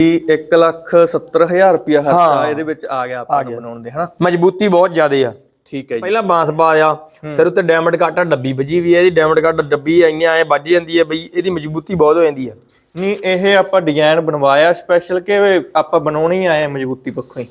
170000 ਰੁਪਿਆ ਖਰਚਾ। ਇਹਦੇ ਵਿੱਚ ਆ ਗਿਆ ਆਪਾਂ ਨੂੰ ਬਣਾਉਣ ਦੇ ਹਨਾ? ਮਜ਼ਬੂਤੀ ਬਹੁਤ ਜ਼ਿਆਦੇ ਆ। ਠੀਕ ਹੈ ਜੀ। ਪਹਿਲਾਂ ਬਾਂਸ ਪਾਇਆ ਫਿਰ ਉੱਤੇ ਡਾਇਮੰਡ ਕਾਟਾ ਡੱਬੀ ਵੱਜੀ ਵੀ ਹੈ ਇਹਦੀ ਡਾਇਮੰਡ ਕਾਟਾ ਡੱਬੀ ਆਈਆਂ ਐ ਵੱਜ ਜਾਂਦੀ ਹੈ ਬਈ ਇਹਦੀ ਮਜ਼ਬੂਤੀ ਬਹੁਤ ਹੋ ਜਾਂਦੀ ਹੈ ਨਹੀਂ ਇਹ ਆਪਾਂ ਡਿਜ਼ਾਈਨ ਬਣਵਾਇਆ ਸਪੈਸ਼ਲ ਕਿ ਆਪਾਂ ਬਣਾਉਣੀ ਆਏ ਮਜ਼ਬੂਤੀ ਪੱਖੋਂ ਹੀ?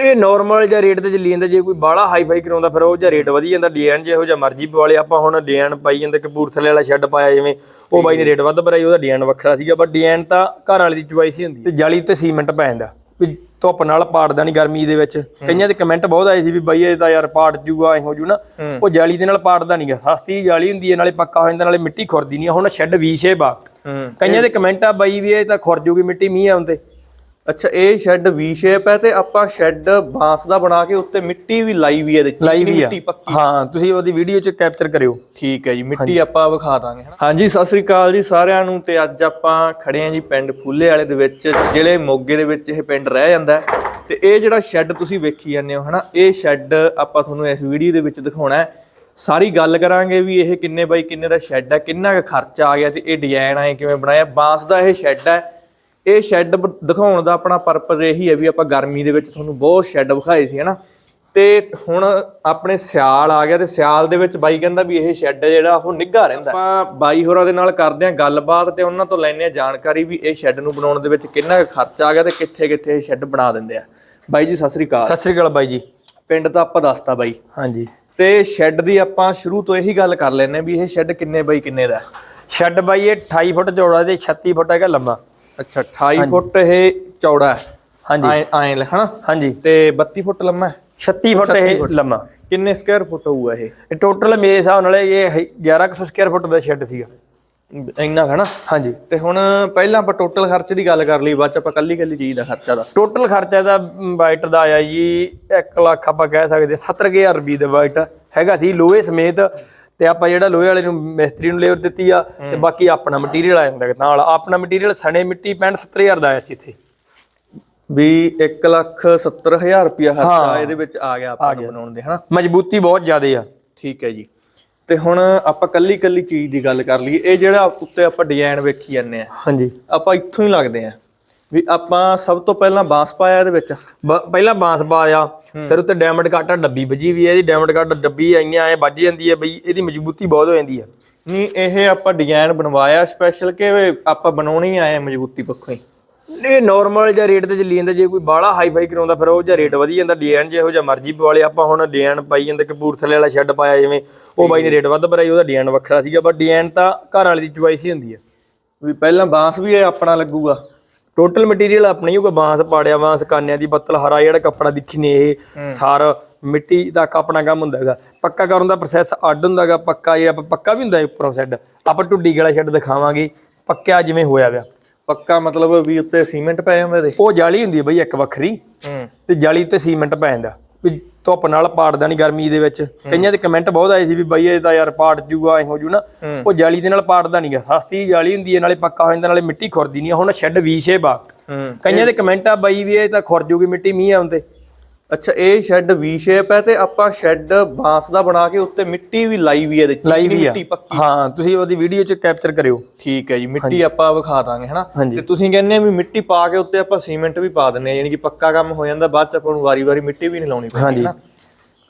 ਇਹ ਨਾਰਮਲ ਜਿਹਾ ਰੇਟ ਤੇ ਚੱਲੀ ਜਾਂਦਾ ਜੇ ਕੋਈ ਬਾਹਲਾ ਹਾਈ ਫਾਈ ਕਰਾਉਂਦਾ ਫਿਰ ਉਹ ਜਿਹਾ ਰੇਟ ਵਧੀ ਜਾਂਦਾ। ਡਿਜ਼ਾਈਨ ਜਿਹੋ ਜਿਹਾ ਮਰਜ਼ੀ ਪਵਾ ਲਿਆ ਆਪਾਂ ਹੁਣ ਡਿਜ਼ਾਈਨ ਪਾਈ ਜਾਂਦੇ ਕਪੂਰਥਲੇ ਵਾਲਾ ਸ਼ੈੱਡ ਪਾਇਆ ਜਿਵੇਂ ਉਹ ਬਾਈ ਨੇ ਰੇਟ ਵੱਧ ਭਰਾਈ ਉਹਦਾ ਡਿਜ਼ਾਈਨ ਵੱਖਰਾ ਸੀਗਾ। ਪਰ ਡਿਜ਼ਾਈਨ ਤਾਂ ਘਰ ਵਾਲੇ ਦੀ ਚੁਆਇਸ ਹੀ ਹੁੰਦੀ। ਤੇ ਜਾਲੀ ਤੇ ਸੀਮੈਂਟ ਪੈ ਜਾਂਦਾ। ਵੀ ਧੁੱਪ ਨਾਲ ਪਾੜਦਾ ਨਹੀਂ ਗਰਮੀ ਦੇ ਵਿੱਚ। ਕਈਆਂ ਦੇ ਕਮੈਂਟ ਬਹੁਤ ਆਏ ਸੀ ਵੀ ਬਾਈ ਇਹ ਤਾਂ ਯਾਰ ਪਾੜ ਜੂਗਾ ਐ ਹੋ ਜੂ ਨਾ। ਉਹ ਜਾਲੀ ਦੇ ਨਾਲ ਪਾੜਦਾ ਨਹੀਂਗਾ ਸਸਤੀ ਜਾਲੀ ਹੁੰਦੀ ਹੈ ਨਾਲੇ ਪੱਕਾ ਹੋ ਜਾਂਦਾ ਨਾਲੇ ਮਿੱਟੀ ਖੁਰਦੀ ਨਹੀਂ ਹੁਣ ਸ਼ੈੱਡ ਵੀ ਸ਼ੇਪ ਆ ਕਈਆਂ ਦੇ ਕਮੈਂਟ ਆ ਬਾਈ ਵੀ ਇਹ ਤਾਂ ਖੁਰ ਜੂਗੀ ਮਿੱਟੀ ਮੀਂਹ ਆਉਂਦੇ। ਅੱਛਾ ਇਹ ਸ਼ੈੱਡ ਵੀ ਸ਼ੇਪ ਹੈ ਤੇ ਆਪਾਂ ਸ਼ੈੱਡ ਬਾਂਸ ਦਾ ਬਣਾ ਕੇ ਉੱਤੇ ਮਿੱਟੀ ਵੀ ਲਾਈ ਵੀ ਹੈ ਚ। ਲਾਈ ਵੀ ਮਿੱਟੀ ਪੱਕੀ? ਹਾਂ ਤੁਸੀਂ ਉਹਦੀ ਵੀਡੀਓ ਚ ਕੈਪਚਰ ਕਰਿਓ। ਠੀਕ ਹੈ ਜੀ ਮਿੱਟੀ ਆਪਾਂ ਵਿਖਾ ਦਾਂਗੇ ਹਾਂਜੀ ਸਤਿ ਸ੍ਰੀ ਅਕਾਲ ਜੀ ਸਾਰਿਆਂ ਨੂੰ ਤੇ ਅੱਜ ਆਪਾਂ ਖੜੇ ਆਂ ਜੀ ਪਿੰਡ ਫੂਲੇ ਵਾਲੇ ਦੇ ਵਿੱਚ ਜ਼ਿਲ੍ਹੇ ਮੋਗੇ ਦੇ ਵਿੱਚ ਇਹ ਪਿੰਡ ਰਹਿ ਜਾਂਦਾ ਤੇ ਇਹ ਜਿਹੜਾ ਸ਼ੈੱਡ ਤੁਸੀਂ ਵੇਖੀ ਜਾਂਦੇ ਹੋ ਹਨਾ ਇਹ ਸ਼ੈੱਡ ਆਪਾਂ ਤੁਹਾਨੂੰ ਇਸ ਵੀਡੀਓ ਦੇ ਵਿੱਚ ਦਿਖਾਉਣਾ ਹੈ। ਸਾਰੀ ਗੱਲ ਕਰਾਂਗੇ ਵੀ ਇਹ ਕਿੰਨੇ ਬਾਈ ਕਿੰਨੇ ਦਾ ਸ਼ੈੱਡ ਹੈ ਕਿੰਨਾ ਕੁ ਖਰਚਾ ਆ ਗਿਆ ਤੇ ਇਹ ਡਿਜ਼ਾਈਨ ਆਏ ਕਿਵੇਂ ਬਣਾਇਆ। ਬਾਂਸ ਦਾ ਇਹ ਸ਼ੈੱਡ ਹੈ ਇਹ ਸ਼ੈੱਡ ਦਿਖਾਉਣ ਦਾ ਆਪਣਾ ਪਰਪਸ ਇਹੀ ਹੈ ਵੀ ਆਪਾਂ ਗਰਮੀ ਦੇ ਵਿੱਚ ਤੁਹਾਨੂੰ ਬਹੁਤ ਸ਼ੈੱਡ ਵਿਖਾਏ ਸੀ ਹਨਾ? ਤੇ ਹੁਣ ਆਪਣੇ ਸਿਆਲ ਆ ਗਿਆ ਤੇ ਸਿਆਲ ਦੇ ਵਿੱਚ ਬਾਈ ਕਹਿੰਦਾ ਵੀ ਇਹ ਸ਼ੈੱਡ ਜਿਹੜਾ ਉਹ ਨਿੱਘਾ ਰਹਿੰਦਾ ਆਪਾਂ ਬਾਈ ਹੋਰਾਂ ਦੇ ਨਾਲ ਕਰਦੇ ਆਂ ਗੱਲਬਾਤ ਤੇ ਉਹਨਾਂ ਤੋਂ ਲੈਣੇ ਆ ਜਾਣਕਾਰੀ ਵੀ ਇਹ ਸ਼ੈੱਡ ਨੂੰ ਬਣਾਉਣ ਦੇ ਵਿੱਚ ਕਿੰਨਾ ਖਰਚਾ ਆ ਗਿਆ ਤੇ ਕਿੱਥੇ ਕਿੱਥੇ ਇਹ ਸ਼ੈੱਡ ਬਣਾ ਦਿੰਦੇ ਆ। ਬਾਈ ਜੀ ਸਤਿ ਸ੍ਰੀ ਅਕਾਲ। ਸਤਿ ਸ੍ਰੀ ਅਕਾਲ ਬਾਈ ਜੀ। ਪਿੰਡ ਤਾਂ ਆਪਾਂ ਦੱਸਤਾ ਬਾਈ। ਹਾਂਜੀ। ਤੇ ਸ਼ੈੱਡ ਦੀ ਆਪਾਂ ਸ਼ੁਰੂ ਤੋਂ ਇਹੀ ਗੱਲ ਕਰ ਲੈਨੇ ਵੀ ਇਹ ਸ਼ੈੱਡ ਕਿੰਨੇ ਬਾਈ ਕਿੰਨੇ ਦਾ ਹੈ? ਸ਼ੈੱਡ ਬਾਈ ਇਹ 28 ਫੁੱਟ ਚੌੜਾ ਤੇ 36 ਫੁੱਟ ਹੈਗਾ ਲੰਮਾ। ਅੱਛਾ 28 ਫੁੱਟ ਇਹ ਚੌੜਾ ਹੈ। ਹਾਂਜੀ। ਐ ਐ ਹਨਾ? ਹਾਂਜੀ। ਤੇ 32 ਫੁੱਟ ਲੰਮਾ ਹੈ? 36 ਫੁੱਟ ਇਹ ਲੰਮਾ। ਕਿੰਨੇ ਸਕੁਅਰ ਫੁੱਟ ਹੋਊਗਾ ਇਹ? ਟੋਟਲ ਮੇਰੇ ਹਿਸਾਬ ਨਾਲ ਇਹ 1100 ਸਕੁਅਰ ਫੁੱਟ ਦਾ ਸ਼ੈੱਡ ਸੀਗਾ। ਇੰਨਾ ਹੈ ਨਾ ਹਾਂਜੀ। ਤੇ ਹੁਣ ਪਹਿਲਾਂ ਆਪਾਂ ਟੋਟਲ ਖਰਚ ਦੀ ਗੱਲ ਕਰ ਲਈ ਬਾਅਦ ਚ ਆਪਾਂ ਕੱਲੀ ਕੱਲੀ ਚੀਜ਼ ਦਾ ਖਰਚਾ ਦੱਸ ਟੋਟਲ ਖਰਚਾ ਦਾ ਬਾਈਟ ਦਾ ਆਇਆ ਜੀ 1 ਲੱਖ ਆਪਾਂ ਕਹਿ ਸਕਦੇ 70000 ਰੁਪਏ ਦਾ ਬਾਈਟ ਹੈਗਾ ਸੀ ਲੋਹੇ ਸਮੇਤ ਤੇ ਆਪਾਂ ਜਿਹੜਾ ਲੋਹੇ ਵਾਲੇ ਨੂੰ ਮਿਸਤਰੀ ਨੂੰ ਲੇਬਰ ਦਿੱਤੀ ਆ ਤੇ ਬਾਕੀ ਆਪਣਾ ਮਟੀਰੀਅਲ ਆ ਜਾਂਦਾ ਨਾਲ। ਆਪਣਾ ਮਟੀਰੀਅਲ ਸਣੇ ਮਿੱਟੀ 65 70000 ਦਾ ਆਇਆ ਸੀ ਇੱਥੇ। ਵੀ 1 ਲੱਖ 70 ਹਜ਼ਾਰ ਰੁਪਇਆ ਖਰਚਾ ਇਹਦੇ ਵਿੱਚ ਆ ਗਿਆ ਆਪਾਂ ਨੂੰ ਬਣਾਉਣ ਦੇ ਹਨਾ? ਮਜ਼ਬੂਤੀ ਬਹੁਤ ਜ਼ਿਆਦੇ ਆ। ਠੀਕ ਹੈ ਜੀ। ਤੇ ਹੁਣ ਆਪਾਂ ਕੱਲੀ ਕੱਲੀ ਚੀਜ਼ ਦੀ ਗੱਲ ਕਰ ਲਈਏ। ਇਹ ਜਿਹੜਾ ਉੱਤੇ ਆਪਾਂ ਡਿਜ਼ਾਈਨ ਵੇਖੀ ਜਾਂਦੇ ਆ। ਹਾਂਜੀ। ਆਪਾਂ ਇੱਥੋਂ ਹੀ ਲੱਗਦੇ ਆ। ਵੀ ਆਪਾਂ ਸਭ ਤੋਂ ਪਹਿਲਾਂ ਬਾਂਸ ਪਾਇਆ ਇਹਦੇ ਵਿੱਚ? ਪਹਿਲਾਂ ਬਾਂਸ ਪਾਇਆ ਫਿਰ ਉੱਤੇ ਡਾਇਮੰਡ ਕਾਟਾ ਡੱਬੀ ਵੱਜੀ ਵੀ ਹੈ ਇਹਦੀ ਡਾਇਮੰਡ ਕਾਟਾ ਡੱਬੀ ਆਈਆਂ ਐ ਵੱਜ ਜਾਂਦੀ ਹੈ ਬਈ ਇਹਦੀ ਮਜ਼ਬੂਤੀ ਬਹੁਤ ਹੋ ਜਾਂਦੀ ਹੈ। ਨਹੀਂ ਇਹ ਆਪਾਂ ਡਿਜ਼ਾਈਨ ਬਣਵਾਇਆ ਸਪੈਸ਼ਲ ਕਿ ਆਪਾਂ ਬਣਾਉਣੀ ਆਏ ਮਜ਼ਬੂਤੀ ਪੱਖੋਂ ਹੀ? ਇਹ ਨਾਰਮਲ ਜਿਹਾ ਰੇਟ ਤੇ ਚੱਲੀ ਜਾਂਦਾ ਜੇ ਕੋਈ ਬਾਹਲਾ ਹਾਈ ਫਾਈ ਕਰਾਉਂਦਾ ਫਿਰ ਉਹ ਜਿਹਾ ਰੇਟ ਵਧੀ ਜਾਂਦਾ ਡਿਜ਼ਾਈਨ ਜਿਹੋ ਜਿਹਾ ਮਰਜ਼ੀ ਪਵਾ ਲਿਆ ਆਪਾਂ ਹੁਣ ਡਿਜ਼ਾਈਨ ਪਾਈ ਜਾਂਦੇ ਕਪੂਰਥਲੇ ਵਾਲਾ ਸ਼ੈੱਡ ਪਾਇਆ ਜਿਵੇਂ ਉਹ ਬਾਈ ਨੇ ਰੇਟ ਵੱਧ ਭਰਾਈ ਉਹਦਾ ਡਿਜ਼ਾਈਨ ਵੱਖਰਾ ਸੀਗਾ ਪਰ ਡਿਜ਼ਾਈਨ ਤਾਂ ਘਰ ਵਾਲੇ ਦੀ ਚੁਆਇਸ ਹੀ ਹੁੰਦੀ ਹੈ। ਵੀ ਪਹਿਲਾਂ ਬਾਂਸ ਵੀ ਇਹ ਆਪਣਾ ਲੱਗੂਗਾ। ਟੋਟਲ ਮਟੀਰੀਅਲ ਆਪਣਾ ਹੀ ਹੋਊਗਾ ਬਾਂਸ ਪਾੜਿਆ ਬਾਂਸ ਕਾਨਿਆਂ ਦੀ ਬੱਤਲ ਹਰਾ ਜਿਹੜਾ ਕੱਪੜਾ ਦਿਖੀ ਨੇ ਇਹ ਸਾਰ ਮਿੱਟੀ ਦਾ ਆਪਣਾ ਕੰਮ ਹੁੰਦਾ ਹੈਗਾ। ਪੱਕਾ ਕਰਨ ਦਾ ਪ੍ਰੋਸੈਸ ਅੱਡ ਹੁੰਦਾ ਹੈਗਾ ਪੱਕਾ ਇਹ ਆਪਾਂ ਪੱਕਾ ਵੀ ਹੁੰਦਾ ਹੈ ਉੱਪਰੋਂ ਸ਼ੈੱਡ ਆਪਾਂ ਟੁੱਡੀ ਵਾਲਾ ਸ਼ੈੱਡ ਦਿਖਾਵਾਂਗੇ ਪੱਕਿਆ ਜਿਵੇਂ ਹੋਇਆ ਗਿਆ ਪੱਕਾ ਮਤਲਬ ਵੀ ਉੱਤੇ ਸੀਮੈਂਟ ਪੈ ਜਾਂਦਾ ਇਹਦੇ ਉਹ ਜਾਲੀ ਹੁੰਦੀ ਹੈ ਬਈ ਇੱਕ ਵੱਖਰੀ ਤੇ ਜਾਲੀ ਉੱਤੇ ਸੀਮੈਂਟ ਪੈ ਜਾਂਦਾ। ਵੀ ਧੁੱਪ ਨਾਲ ਪਾੜਦਾ ਨਹੀਂ ਗਰਮੀ ਦੇ ਵਿੱਚ। ਕਈਆਂ ਦੇ ਕਮੈਂਟ ਬਹੁਤ ਆਏ ਸੀ ਵੀ ਬਈ ਇਹ ਤਾਂ ਯਾਰ ਪਾੜ ਜੂਗਾ ਐ ਹੋ ਜੂ ਨਾ। ਉਹ ਜਾਲੀ ਦੇ ਨਾਲ ਪਾੜਦਾ ਨਹੀਂਗਾ ਸਸਤੀ ਜਾਲੀ ਹੁੰਦੀ ਹੈ ਨਾਲੇ ਪੱਕਾ ਹੋ ਜਾਂਦਾ ਨਾਲੇ ਮਿੱਟੀ ਖੁਰਦੀ ਨਹੀਂ ਹੁਣ ਸ਼ੈੱਡ ਵੀ ਸ਼ੇਪ ਆ ਕਈਆਂ ਦੇ ਕਮੈਂਟ ਆ ਬਈ ਵੀ ਇਹ ਤਾਂ ਖੁਰ ਜੂਗੀ ਮਿੱਟੀ ਮੀਂਹ ਆਉਂਦੇ। ਅੱਛਾ ਇਹ ਸ਼ੈੱਡ ਵੀ ਸ਼ੇਪ ਹੈ ਤੇ ਆਪਾਂ ਸ਼ੈੱਡ ਬਾਂਸ ਦਾ ਬਣਾ ਕੇ ਉੱਤੇ ਮਿੱਟੀ ਵੀ ਲਾਈ ਵੀ ਹੈ ਇਹਦੇ ਲਾਈ ਵੀ ਮਿੱਟੀ ਪੱਕੀ ਹਾਂ? ਤੁਸੀਂ ਉਹਦੀ ਵੀਡੀਓ ਚ ਕੈਪਚਰ ਕਰਿਓ। ਠੀਕ ਹੈ ਜੀ ਮਿੱਟੀ ਆਪਾਂ ਵਿਖਾ ਦਾਂਗੇ ਹਨਾ। ਤੇ ਤੁਸੀਂ ਕਹਿੰਦੇ ਆ ਵੀ ਮਿੱਟੀ ਪਾ ਕੇ ਉੱਤੇ ਆਪਾਂ ਸੀਮੈਂਟ ਵੀ ਪਾ ਦਿੰਨੇ ਆ ਯਾਨੀ ਕਿ ਪੱਕਾ ਕੰਮ ਹੋ ਜਾਂਦਾ ਬਾਅਦ ਚ ਆਪਾਂ ਨੂੰ ਵਾਰੀ-ਵਾਰੀ ਮਿੱਟੀ ਵੀ ਨਹੀਂ ਲਾਉਣੀ ਪੈਂਦੀ। ਹਨਾ?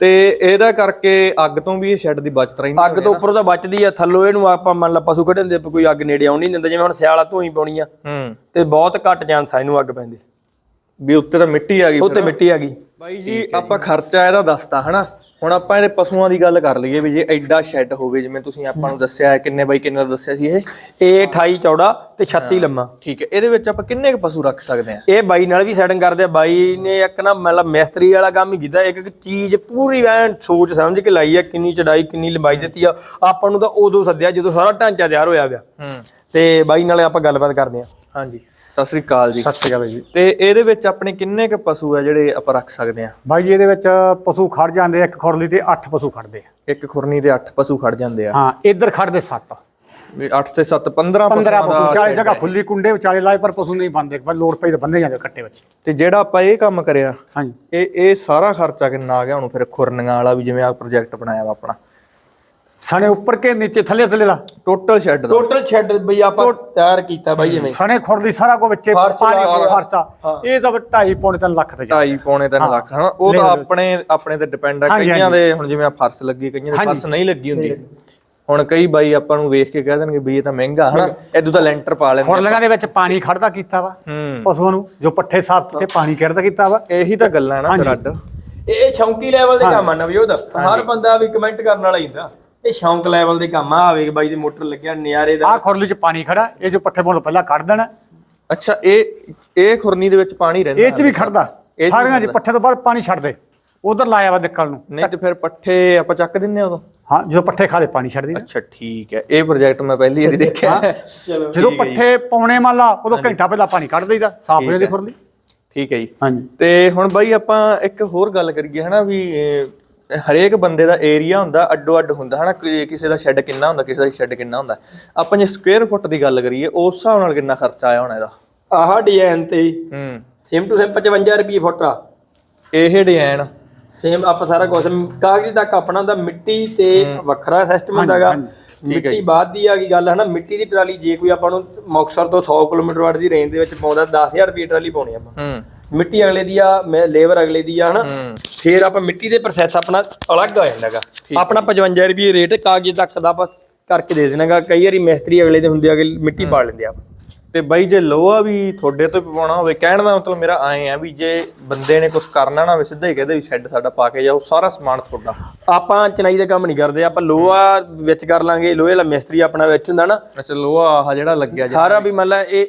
ਤੇ ਇਹਦਾ ਕਰਕੇ ਅੱਗ ਤੋਂ ਵੀ ਇਹ ਸ਼ੈੱਡ ਦੀ ਬਚਤ ਰਹਿੰਦੀ ਅੱਗ ਤੋਂ ਉੱਪਰੋਂ ਤਾਂ ਬਚਦੀ ਆ ਥੱਲੋਂ ਇਹਨੂੰ ਆਪਾਂ ਮੰਨ ਲਾ ਪਸ਼ੂ ਕੱਢਣ ਦੇ ਕੋਈ ਅੱਗ ਨੇੜੇ ਆਉਣ ਨਹੀਂ ਦਿੰਦਾ ਜਿਵੇਂ ਹੁਣ ਸਿਆਲਾ ਧੂਈ ਪਾਉਣੀ ਆ। ਤੇ ਬਹੁਤ ਘੱਟ ਚਾਂਸ ਆ ਇਹਨੂੰ ਅੱਗ ਪੈਂਦੇ ਵੀ ਉੱਤੇ ਤਾਂ ਮਿੱਟੀ ਆ ਗਈ ਉੱਤੇ ਮਿੱਟੀ ਆ ਗਈ। ਬਾਈ ਜੀ ਆਪਾਂ ਖਰਚਾ ਇਹਦਾ ਦੱਸਤਾ ਹਨਾ? ਹੁਣ ਆਪਾਂ ਇਹਦੇ ਪਸ਼ੂਆਂ ਦੀ ਗੱਲ ਕਰ ਲਈਏ ਵੀ ਜੇ ਐਡਾ ਸ਼ੈੱਡ ਹੋਵੇ ਜਿਵੇਂ ਤੁਸੀਂ ਆਪਾਂ ਨੂੰ ਦੱਸਿਆ ਹੈ ਕਿੰਨੇ ਬਾਈ ਕਿੰਨੇ ਦਾ ਦੱਸਿਆ ਸੀ ਇਹ? ਇਹ 28 ਚੌੜਾ ਤੇ 36 ਲੰਮਾ ਠੀਕ ਹੈ। ਇਹਦੇ ਵਿੱਚ ਆਪਾਂ ਕਿੰਨੇ ਕੁ ਪਸ਼ੂ ਰੱਖ ਸਕਦੇ ਆ ਇਹ ਬਾਈ ਨਾਲ ਵੀ ਸੈਟਿੰਗ ਕਰਦੇ ਆ। ਬਾਈ ਨੇ ਇੱਕ ਨਾ ਮਤਲਬ ਮਿਸਤਰੀ ਵਾਲਾ ਕੰਮ ਹੀ ਕੀਤਾ ਇੱਕ ਇੱਕ ਚੀਜ਼ ਪੂਰੀ ਐਨ ਸੋਚ ਸਮਝ ਕੇ ਲਾਈ ਆ ਕਿੰਨੀ ਚੜਾਈ ਕਿੰਨੀ ਲੰਬਾਈ ਦਿੱਤੀ ਆ। ਆਪਾਂ ਨੂੰ ਤਾਂ ਉਦੋਂ ਸੱਦਿਆ ਜਦੋਂ ਸਾਰਾ ਢਾਂਚਾ ਤਿਆਰ ਹੋਇਆ ਗਿਆ ਹੂੰ। ਤੇ ਬਾਈ ਨਾਲ ਆਪਾਂ ਗੱਲਬਾਤ ਕਰਦੇ ਆ ਹਾਂਜੀ। ਸਤਿ ਸ੍ਰੀ ਅਕਾਲ ਜੀ। ਸਤਿ ਸ਼੍ਰੀ ਅਕਾਲ ਜੀ। ਤੇ ਇਹਦੇ ਵਿੱਚ ਆਪਣੇ ਕਿੰਨੇ ਕੁ ਪਸ਼ੂ ਆ ਜਿਹੜੇ ਆਪਾਂ ਰੱਖ ਸਕਦੇ ਆ ਬਾਈ ਜੀ ਇਹਦੇ ਵਿੱਚ ਪਸ਼ੂ ਖੜ ਜਾਂਦੇ ਆ, ਇੱਕ ਖੁਰਲੀ ਤੇ 8 ਪਸ਼ੂ ਖੜਦੇ ਆ। ਇੱਕ ਖੁਰਨੀ ਤੇ 8 ਪਸ਼ੂ ਖੜ ਜਾਂਦੇ ਆ। ਹਾਂ ਇੱਧਰ ਖੜਦੇ 7 ਵੀ 8 ਤੇ 7 15 15 ਪਸ਼ੂਆਂ ਪਸ਼ੂ ਦਾ 40 ਜਗ੍ਹਾ ਖੁੱਲੀ ਕੁੰਡੇ ਵਿਚਾਲੇ ਲਾਏ ਪਰ ਪਸ਼ੂ ਨਹੀਂ ਬੰਦੇ ਪਰ ਲੋੜ ਪਈ ਤਾਂ ਬੰਦੇ ਜਾਂਦੇ ਕੱਟੇ ਵਿੱਚ। ਤੇ ਜਿਹੜਾ ਆਪਾਂ ਇਹ ਕੰਮ ਕਰਿਆ ਹਾਂਜੀ। ਇਹ ਇਹ ਸਾਰਾ ਖਰਚਾ ਕਿੰਨਾ ਆ ਗਿਆ ਹੁਣ ਫਿਰ ਖੁਰਨੀਆਂ ਵਾਲਾ ਵੀ ਜਿਵੇਂ ਆ ਪ੍ਰੋਜੈਕਟ ਬਣਾਇਆ ਵਾ ਆਪਣਾ? ਸਣੇ ਉੱਪਰ ਕੇ ਨੀਚੇ ਥੱਲੇ ਥੱਲੇ ਲਾ। ਟੋਟਲ ਸ਼ੈੱਡ ਦਾ। ਟੋਟਲ ਸ਼ੈੱਡ ਬਈ ਆਪਾਂ ਤਿਆਰ ਕੀਤਾ ਬਾਈ ਜਿਵੇਂ। ਸਣੇ ਖੁਰਦੀ ਸਾਰਾ ਕੋ ਵਿੱਚੇ ਪਾਣੀ ਖਰਚਾ। ਇਹ ਤਾਂ 2.5 ਪੌਣੇ 3 ਲੱਖ ਤੇ ਜਾ। 2.5 ਪੌਣੇ 3 ਲੱਖ ਹਨਾ ਉਹ ਤਾਂ ਆਪਣੇ ਆਪਣੇ ਤੇ ਡਿਪੈਂਡ ਆ। ਕਈਆਂ ਦੇ ਹੁਣ ਜਿਵੇਂ ਆ ਫਰਸ਼ ਲੱਗੀ ਕਈਆਂ ਦੇ ਫਰਸ਼ ਨਹੀਂ ਲੱਗੀ ਹੁੰਦੀ। ਹੁਣ ਕਈ ਬਾਈ ਆਪਾਂ ਨੂੰ ਵੇਖ ਕੇ ਕਹਿ ਦੇਣਗੇ ਵੀ ਇਹ ਤਾਂ ਮਹਿੰਗਾ ਹਨਾ? ਇਦੋਂ ਤਾਂ ਲੈਂਟਰ ਪਾ ਲੈਂਦੇ ਖੁਰਲੀਆਂ ਦੇ ਵਿੱਚ ਪਾਣੀ ਖੜਦਾ ਕੀਤਾ ਵਾ। ਪਸ਼ੂਆਂ ਨੂੰ ਜੋ ਪੱਠੇ ਸਾਫ਼ ਕੀਤੇ ਪਾਣੀ ਕਿਰਦਾ ਕੀਤਾ ਵਾ। ਇਹੀ ਤਾਂ ਗੱਲਾਂ ਨਾ ਇਹ ਇਹ ਸ਼ੌਂਕੀ ਲੈਵਲ ਦੇ ਕੰਮ ਆ ਨਵਜੋਤ ਹਰ ਬੰਦਾ ਵੀ ਕਮੈਂਟ ਕਰਨ ਵਾਲਾ ਹੀ ਹੁੰਦਾ। ਇਹ ਸ਼ੌਂਕ ਲੈਵਲ ਦੇ ਕੰਮ ਆ ਆਵੇ ਬਾਈ ਦੇ ਮੋਟਰ ਲੱਗਿਆ ਨਿਆਰੇ ਦਾ। ਆਹ ਖੁਰਲੀ 'ਚ ਪਾਣੀ ਖੜਾ ਇਹ ਜੋ ਪੱਠੇ ਪਾਉਣ ਤੋਂ ਪਹਿਲਾਂ ਕੱਢ ਦੇਣਾ। ਅੱਛਾ ਇਹ ਇਹ ਖੁਰਨੀ ਦੇ ਵਿੱਚ ਪਾਣੀ ਰਹਿੰਦਾ ਇਹ 'ਚ ਵੀ ਖੜਦਾ। ਸਾਰੀਆਂ 'ਚ ਪੱਠੇ ਤੋਂ ਬਾਅਦ ਪਾਣੀ ਛੱਡ ਦੇ। ਉਧਰ ਲਾਇਆ ਵਾ ਨਿਕਲ ਨੂੰ। ਨਹੀਂ ਤੇ ਫਿਰ ਪੱਠੇ ਆਪਾਂ ਚੱਕ ਦਿੰਨੇ ਆ ਉਦੋਂ? ਹਾਂ ਜਦੋਂ ਪੱਠੇ ਖਾਲੇ ਪਾਣੀ ਛੱਡ ਦੀ ਅੱਛਾ ਠੀਕ ਹੈ। ਇਹ ਪ੍ਰੋਜੈਕਟ ਮੈਂ ਪਹਿਲੀ ਵਾਰੀ ਦੇਖਿਆ। ਚਲੋ ਜਦੋਂ ਪੱਠੇ ਪਾਉਣੇ ਮੰਨ ਲਾ ਉਦੋਂ ਘੰਟਾ ਪਹਿਲਾਂ ਪਾਣੀ ਕੱਢ ਦੇਈਦਾ ਸਾਫ਼ ਹੋ ਜਾਂਦੀ ਖੁਰਲੀ। ਠੀਕ ਹੈ ਜੀ। ਹਾਂਜੀ। ਤੇ ਹੁਣ ਬਾਈ ਆਪਾਂ ਇੱਕ ਹੋਰ ਗੱਲ ਕਰੀਏ ਹਨਾ ਵੀ ਹਰੇਕ ਬੰਦੇ ਦਾ ਏਰੀਆ ਹੁੰਦਾ ਅੱਡੋ ਅੱਡ ਹੁੰਦਾ ਹਨਾ? ਕਿ- ਕਿਸੇ ਦਾ ਸ਼ੈੱਡ ਕਿੰਨਾ ਹੁੰਦਾ ਕਿਸੇ ਦਾ ਸ਼ੈੱਡ ਕਿੰਨਾ ਹੁੰਦਾ। ਆਪਾਂ ਜੇ ਸਕੁਅਰ ਫੁੱਟ ਦੀ ਗੱਲ ਕਰੀਏ ਉਸ ਹਿਸਾਬ ਨਾਲ ਕਿੰਨਾ ਖਰਚਾ ਆਇਆ ਹੋਣਾ ਇਹਦਾ? ਆਹ ਡਿਜ਼ਾਈਨ ਤੇ ਹੂੰ। ਸੇਮ ਟੂ ਸੇਮ 55 ਰੁਪਏ ਫੁੱਟ ਆ। ਇਹ ਡਿਜ਼ਾਈਨ ਸੇਮ ਆਪਾਂ ਸਾਰਾ ਕੁਝ ਕਾਗਜ਼ ਤੱਕ ਆਪਣਾ ਦਾ ਮਿੱਟੀ ਤੇ ਵੱਖਰਾ ਸਿਸਟਮ ਹੁੰਦਾਗਾ। ਮਿੱਟੀ ਬਾਅਦ ਦੀ ਆ ਗਈ ਗੱਲ ਹੈ ਨਾ ਮਿੱਟੀ ਦੀ ਟਰਾਲੀ ਜੇ ਕੋਈ ਆਪਾਂ ਨੂੰ ਮੁਕਤਸਰ ਤੋਂ 100 ਕਿਲੋਮੀਟਰ ਵਾਟ ਦੀ ਰੇਂਜ ਦੇ ਵਿੱਚ ਪਾਉਂਦਾ 10000 ਰੁਪਏ ਟਰਾਲੀ ਪਾਉਣੀ ਆਪਾਂ। ਹੂੰ। ਮਿੱਟੀ ਅਗਲੇ ਦੀ ਆ ਮੈਂ ਲੇਬਰ ਅਗਲੇ ਦੀ ਆ ਹਨਾ? ਫਿਰ ਆਪਾਂ ਮਿੱਟੀ ਦੇ ਪ੍ਰੋਸੈਸ ਆਪਣਾ ਅਲੱਗ ਹੋ ਜਾਂਦਾਗਾ। ਆਪਣਾ 55 ਰੁਪਏ ਰੇਟ ਕਾਗਜ਼ ਤੱਕ ਦਾ ਆਪਾਂ ਕਰਕੇ ਦੇ ਦੇਣਾਗਾ। ਕਈ ਵਾਰੀ ਮਿਸਤਰੀ ਅਗਲੇ ਦੇ ਹੁੰਦੇ ਆ ਕਿ ਮਿੱਟੀ ਪਾ ਲੈਂਦੇ ਆ। ਤੇ ਬਾਈ ਜੇ ਲੋਹਾ ਵੀ ਤੁਹਾਡੇ ਤੋਂ ਪਵਾਉਣਾ ਹੋਵੇ ਕਹਿਣ ਦਾ ਮਤਲਬ ਮੇਰਾ ਐਂ ਆ ਵੀ ਜੇ ਬੰਦੇ ਨੇ ਕੁਝ ਕਰਨਾ ਨਾ ਹੋਵੇ ਸਿੱਧਾ ਹੀ ਕਹਦੇ ਵੀ ਸ਼ੈੱਡ ਸਾਡਾ ਪਾ ਕੇ ਜਾਓ ਸਾਰਾ ਸਮਾਨ ਤੁਹਾਡਾ। ਆਪਾਂ ਚਨਾਈ ਦਾ ਕੰਮ ਨਹੀਂ ਕਰਦੇ ਆਪਾਂ ਲੋਹਾ ਵਿੱਚ ਕਰ ਲਾਂਗੇ ਲੋਹੇ ਵਾਲਾ ਮਿਸਤਰੀ ਆਪਣਾ ਵਿੱਚ ਹੁੰਦਾ ਨਾ। ਅੱਛਾ ਲੋਹਾ ਆਹ ਜਿਹੜਾ ਲੱਗਿਆ ਸਾਰਾ ਵੀ ਮੰਨ ਲਾ ਇਹ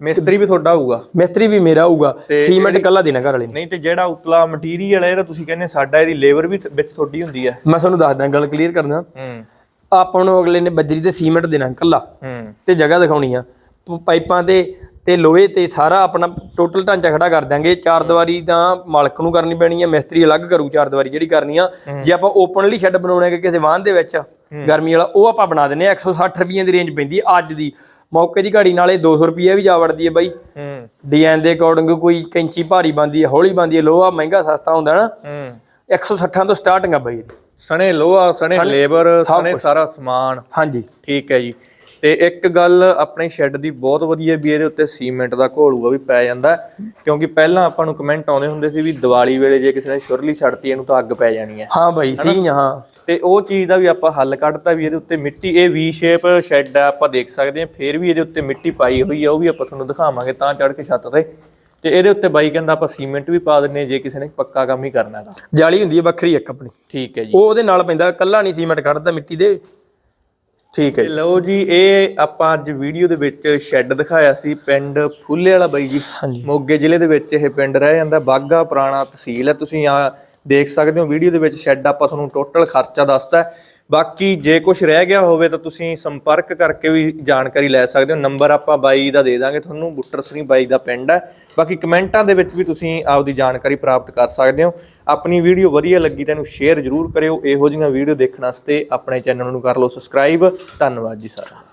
ਮਿਸਤਰੀ ਵੀ ਤੁਹਾਡਾ ਹੋਊਗਾ ਮਿਸਤਰੀ ਵੀ ਮੇਰਾ ਹੋਊਗਾ ਸੀਮੈਂਟ ਕੱਲਾ ਦੇਣਾ ਘਰ ਵਾਲੇ ਨੇ। ਨਹੀਂ ਤੇ ਜਿਹੜਾ ਉਤਲਾ ਮਟੀਰੀਅਲ ਹੈ ਇਹਦਾ ਤੁਸੀਂ ਕਹਿੰਦੇ ਸਾਡਾ ਇਹਦੀ ਲੇਬਰ ਵੀ ਵਿੱਚ ਤੁਹਾਡੀ ਹੁੰਦੀ ਹੈ। ਮੈਂ ਤੁਹਾਨੂੰ ਦੱਸਦਾ ਗੱਲ ਕਲੀਅਰ ਕਰਦਾ। ਹੂੰ। ਆਪਾਂ ਨੂੰ ਅਗਲੇ ਨੇ ਬੱਜਰੀ ਤੇ ਸੀਮੈਂਟ ਦੇਣਾ ਕੱਲਾ ਤੇ ਜਗ੍ਹਾ ਦਿਖਾਉਣੀ ਆ। ਪਾਈਪਾਂ ਤੇ ਤੇ ਲੋਹੇ ਤੇ ਸਾਰਾ ਆਪਣਾ ਟੋਟਲ ਢਾਂਚਾ ਖੜਾ ਕਰ ਦਾਂਗੇ ਚਾਰ ਦੀਵਾਰੀ ਤਾਂ ਮਾਲਕ ਨੂੰ ਕਰਨੀ ਪੈਣੀ ਹੈ ਮਿਸਤਰੀ ਅਲੱਗ ਕਰੂ ਚਾਰ ਦੀਵਾਰੀ ਜਿਹੜੀ ਕਰਨੀ ਆ। ਜੇ ਆਪਾਂ ਓਪਨਲੀ ਸ਼ੈੱਡ ਬਣਾਉਣਾ ਹੈ ਕਿਸੇ ਵਾਹਨ ਦੇ ਵਿੱਚ ਗਰਮੀ ਵਾਲਾ ਉਹ ਆਪਾਂ ਬਣਾ ਦਿੰਨੇ ਆ। 160 ਰੁਪਏ ਦੀ ਰੇਂਜ ਪੈਂਦੀ ਅੱਜ ਦੀ। ਮੌਕੇ ਦੀ ਘੜੀ ਨਾਲੇ 200 ਰੁਪਏ ਵੀ ਜਾ ਵੜਦੀ ਹੈ ਬਾਈ। ਹੂੰ। ਡਿਜ਼ਾਈਨ ਦੇ ਅਕੋਰਡਿੰਗ ਕੋਈ ਕੈਂਚੀ ਭਾਰੀ ਬੰਦੀ ਹੈ ਹੌਲੀ ਬੰਦੀ ਹੈ ਲੋਹਾ ਮਹਿੰਗਾ ਸਸਤਾ ਹੁੰਦਾ ਨਾ। ਹੂੰ। 160 ਤੋਂ ਸਟਾਰਟਿੰਗ ਆ ਬਾਈ। ਸਣੇ ਲੋਹਾ ਸਣੇ ਲੇਬਰ ਸਣੇ ਸਾਰਾ ਸਮਾਨ। ਹਾਂਜੀ। ਠੀਕ ਹੈ ਜੀ। ਤੇ ਇੱਕ ਗੱਲ ਆਪਣੇ ਸ਼ੈੱਡ ਦੀ ਬਹੁਤ ਵਧੀਆ ਵੀ ਇਹਦੇ ਉੱਤੇ ਸੀਮੈਂਟ ਦਾ ਘੋਲੂਗਾ ਵੀ ਪੈ ਜਾਂਦਾ। ਕਿਉਂਕਿ ਪਹਿਲਾਂ ਆਪਾਂ ਨੂੰ ਕਮੈਂਟ ਆਉਂਦੇ ਹੁੰਦੇ ਸੀ ਵੀ ਦੀਵਾਲੀ ਵੇਲੇ ਜੇ ਕਿਸੇ ਨੇ ਸ਼ੁਰਲੀ ਛੱਡਤੀ ਇਹਨੂੰ ਤਾਂ ਅੱਗ ਪੈ ਜਾਣੀ ਹੈ। ਹਾਂ ਬਾਈ ਆ, ਹਾਂ। ਤੇ ਉਹ ਚੀਜ਼ ਦਾ ਵੀ ਆਪਾਂ ਹੱਲ ਕੱਢਤਾ ਵੀ ਇਹਦੇ ਉੱਤੇ ਮਿੱਟੀ ਇਹ ਵੀ ਸ਼ੇਪ ਸ਼ੈੱਡ ਆ ਆਪਾਂ ਦੇਖ ਸਕਦੇ ਹਾਂ ਫੇਰ ਵੀ ਇਹਦੇ ਉੱਤੇ ਮਿੱਟੀ ਪਾਈ ਹੋਈ ਆ ਉਹ ਵੀ ਆਪਾਂ ਤੁਹਾਨੂੰ ਦਿਖਾਵਾਂਗੇ ਤਾਂ ਚੜ ਕੇ ਛੱਤ ਤੇ। ਤੇ ਇਹਦੇ ਉੱਤੇ ਬਾਈ ਕਹਿੰਦਾ ਆਪਾਂ ਸੀਮੈਂਟ ਵੀ ਪਾ ਦਿੰਨੇ ਜੇ ਕਿਸੇ ਨੇ ਪੱਕਾ ਕੰਮ ਹੀ ਕਰਨਾ ਤਾਂ। ਜਾਲੀ ਹੁੰਦੀ ਹੈ ਵੱਖਰੀ ਇੱਕ ਆਪਣੀ। ਠੀਕ ਹੈ ਜੀ। ਉਹ ਉਹਦੇ ਨਾਲ ਪੈਂਦਾ ਕੱਲਾ ਨਹੀਂ ਸੀਮੈਂਟ ਕੱਢਦਾ ਮਿੱਟੀ ਦੇ। ਠੀਕ ਹੈ ਲਓ ਜੀ ਇਹ ਆਪਾਂ ਅੱਜ ਵੀਡੀਓ ਦੇ ਵਿੱਚ ਸ਼ੈੱਡ ਦਿਖਾਇਆ ਸੀ ਪਿੰਡ ਫੁੱਲੇ ਵਾਲਾ ਬਾਈ ਜੀ। ਮੋਗੇ ਜ਼ਿਲ੍ਹੇ ਦੇ ਵਿੱਚ ਇਹ ਪਿੰਡ ਰਹਿ ਜਾਂਦਾ ਬਾਗਾ ਪੁਰਾਣਾ ਤਹਿਸੀਲ ਹੈ ਤੁਸੀਂ ਆ ਦੇਖ ਸਕਦੇ ਹੋ ਵੀਡੀਓ ਦੇ ਵਿੱਚ ਸ਼ੈੱਡ ਆਪਾਂ ਤੁਹਾਨੂੰ ਟੋਟਲ ਖਰਚਾ ਦੱਸਤਾ ਹੈ। ਬਾਕੀ ਜੇ ਕੁਝ ਰਹਿ ਗਿਆ ਹੋਵੇ ਤਾਂ ਤੁਸੀਂ ਸੰਪਰਕ ਕਰਕੇ ਵੀ ਜਾਣਕਾਰੀ ਲੈ ਸਕਦੇ ਹੋ। ਨੰਬਰ ਆਪਾਂ ਬਾਈ ਦਾ ਦੇ ਦਾਂਗੇ ਤੁਹਾਨੂੰ, ਬੁੱਟਰ ਸਿੰਘ ਬਾਈ ਦਾ ਪਿੰਡ ਹੈ। ਬਾਕੀ ਕਮੈਂਟਾਂ ਦੇ ਵਿੱਚ ਵੀ ਤੁਸੀਂ ਆਪਦੀ ਜਾਣਕਾਰੀ ਪ੍ਰਾਪਤ ਕਰ ਸਕਦੇ ਹੋ। ਆਪਣੀ ਵੀਡੀਓ ਵਧੀਆ ਲੱਗੀ ਤਾਂ ਇਹਨੂੰ ਸ਼ੇਅਰ ਜ਼ਰੂਰ ਕਰਿਓ। ਇਹੋ ਜਿਹੀਆਂ ਵੀਡੀਓ ਦੇਖਣ ਵਾਸਤੇ ਆਪਣੇ ਚੈਨਲ ਨੂੰ ਕਰ ਲਓ ਸਬਸਕ੍ਰਾਈਬ ਧੰਨਵਾਦ ਜੀ ਸਾਰਾ